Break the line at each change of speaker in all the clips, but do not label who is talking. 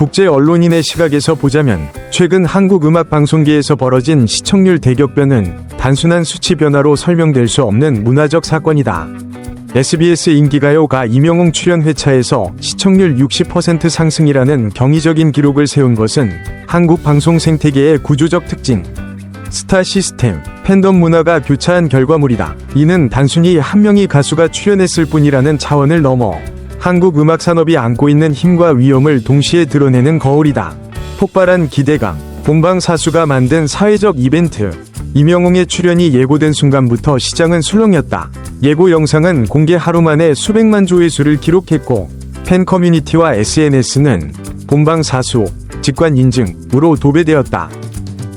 국제 언론인의 시각에서 보자면 최근 한국 음악 방송계에서 벌어진 시청률 대격변은 단순한 수치 변화로 설명될 수 없는 문화적 사건이다. SBS 인기가요가 이명웅 출연 회차에서 시청률 60% 상승이라는 경이적인 기록을 세운 것은 한국 방송 생태계의 구조적 특징, 스타 시스템, 팬덤 문화가 교차한 결과물이다. 이는 단순히 한 명의 가수가 출연했을 뿐이라는 차원을 넘어 한국 음악 산업이 안고 있는 힘과 위험을 동시에 드러내는 거울이다. 폭발한 기대감, 본방사수가 만든 사회적 이벤트, 이명웅의 출연이 예고된 순간부터 시장은 술렁였다. 예고 영상은 공개 하루 만에 수백만 조회수를 기록했고, 팬 커뮤니티와 SNS는 본방사수, 직관 인증으로 도배되었다.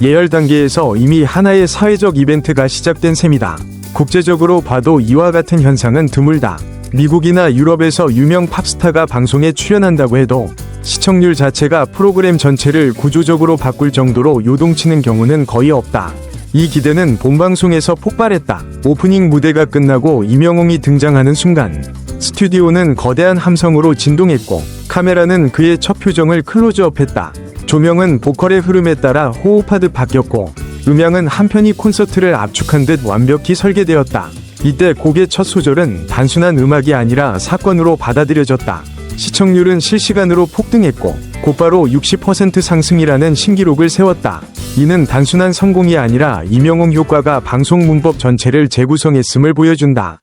예열 단계에서 이미 하나의 사회적 이벤트가 시작된 셈이다. 국제적으로 봐도 이와 같은 현상은 드물다. 미국이나 유럽에서 유명 팝스타가 방송에 출연한다고 해도 시청률 자체가 프로그램 전체를 구조적으로 바꿀 정도로 요동치는 경우는 거의 없다. 이 기대는 본방송에서 폭발했다. 오프닝 무대가 끝나고 이명웅이 등장하는 순간 스튜디오는 거대한 함성으로 진동했고 카메라는 그의 첫 표정을 클로즈업했다. 조명은 보컬의 흐름에 따라 호흡하듯 바뀌었고 음향은 한편이 콘서트를 압축한 듯 완벽히 설계되었다. 이때 곡의 첫 소절은 단순한 음악이 아니라 사건으로 받아들여졌다. 시청률은 실시간으로 폭등했고 곧바로 60% 상승이라는 신기록을 세웠다. 이는 단순한 성공이 아니라 이명웅 효과가 방송 문법 전체를 재구성했음을 보여준다.